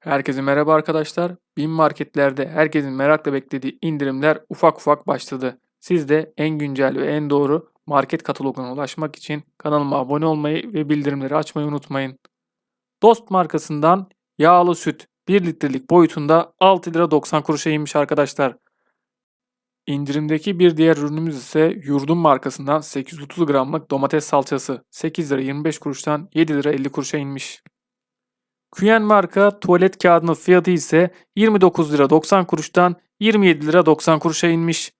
Herkese merhaba arkadaşlar. Bin marketlerde herkesin merakla beklediği indirimler ufak ufak başladı. Siz de en güncel ve en doğru market kataloguna ulaşmak için kanalıma abone olmayı ve bildirimleri açmayı unutmayın. Dost markasından yağlı süt 1 litrelik boyutunda 6 lira 90 kuruşa inmiş arkadaşlar. İndirimdeki bir diğer ürünümüz ise Yurdum markasından 830 gramlık domates salçası 8 lira 25 kuruştan 7 lira 50 kuruşa inmiş. Kuyen marka tuvalet kağıdının fiyatı ise 29 lira 90 kuruştan 27 lira 90 kuruşa inmiş.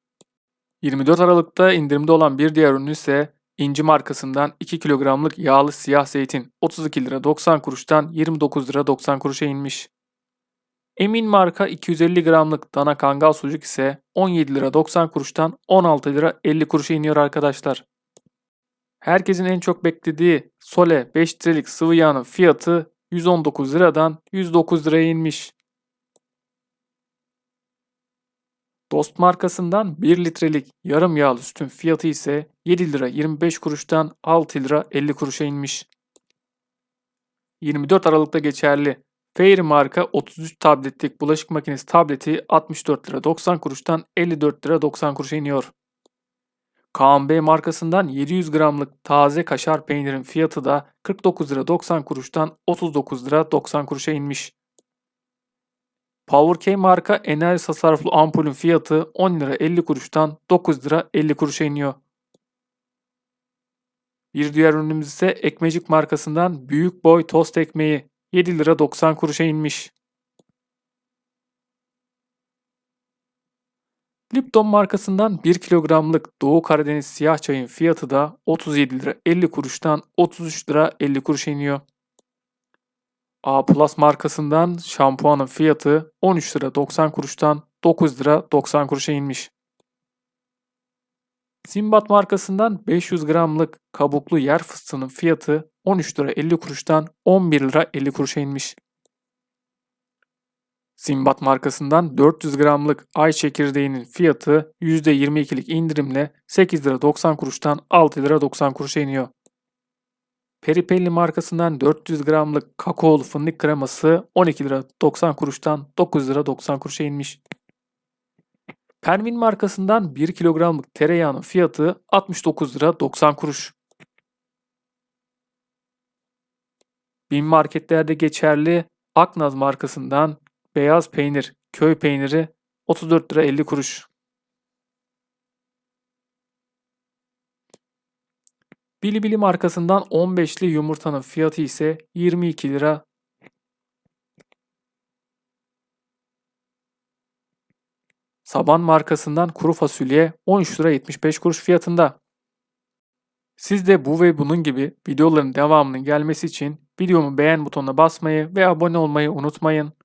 24 Aralık'ta indirimde olan bir diğer ürün ise İnci markasından 2 kilogramlık yağlı siyah zeytin 32 lira 90 kuruştan 29 lira 90 kuruşa inmiş. Emin marka 250 gramlık dana kangal sucuk ise 17 lira 90 kuruştan 16 lira 50 kuruşa iniyor arkadaşlar. Herkesin en çok beklediği Sole 5 litrelik sıvı yağının fiyatı 119 liradan 109 liraya inmiş. Dost markasından 1 litrelik yarım yağlı sütün fiyatı ise 7 lira 25 kuruştan 6 lira 50 kuruşa inmiş. 24 Aralık'ta geçerli Fairy marka 33 tabletlik bulaşık makinesi tableti 64 lira 90 kuruştan 54 lira 90 kuruşa iniyor. Kaan markasından 700 gramlık taze kaşar peynirin fiyatı da 49 lira 90 kuruştan 39 lira 90 kuruşa inmiş. Power K marka enerji tasarruflu ampulün fiyatı 10 lira 50 kuruştan 9 lira 50 kuruşa iniyor. Bir diğer ürünümüz ise Ekmecik markasından büyük boy tost ekmeği 7 lira 90 kuruşa inmiş. Lipton markasından 1 kilogramlık Doğu Karadeniz siyah çayın fiyatı da 37 lira 50 kuruştan 33 lira 50 kuruşa iniyor. A Plus markasından şampuanın fiyatı 13 lira 90 kuruştan 9 lira 90 kuruşa inmiş. Simbat markasından 500 gramlık kabuklu yer fıstığının fiyatı 13 lira 50 kuruştan 11 lira 50 kuruşa inmiş. Simbat markasından 400 gramlık ay çekirdeğinin fiyatı %22'lik indirimle 8 lira 90 kuruştan 6 lira 90 kuruşa iniyor. Peripelli markasından 400 gramlık kakaolu fındık kreması 12 lira 90 kuruştan 9 lira 90 kuruşa inmiş. Permin markasından 1 kilogramlık tereyağının fiyatı 69 lira 90 kuruş. Bin marketlerde geçerli Aknaz markasından beyaz peynir, köy peyniri 34 lira 50 kuruş. Bilibili markasından 15'li yumurtanın fiyatı ise 22 lira. Saban markasından kuru fasulye 13 lira 75 kuruş fiyatında. Siz de bu ve bunun gibi videoların devamının gelmesi için videomu beğen butonuna basmayı ve abone olmayı unutmayın.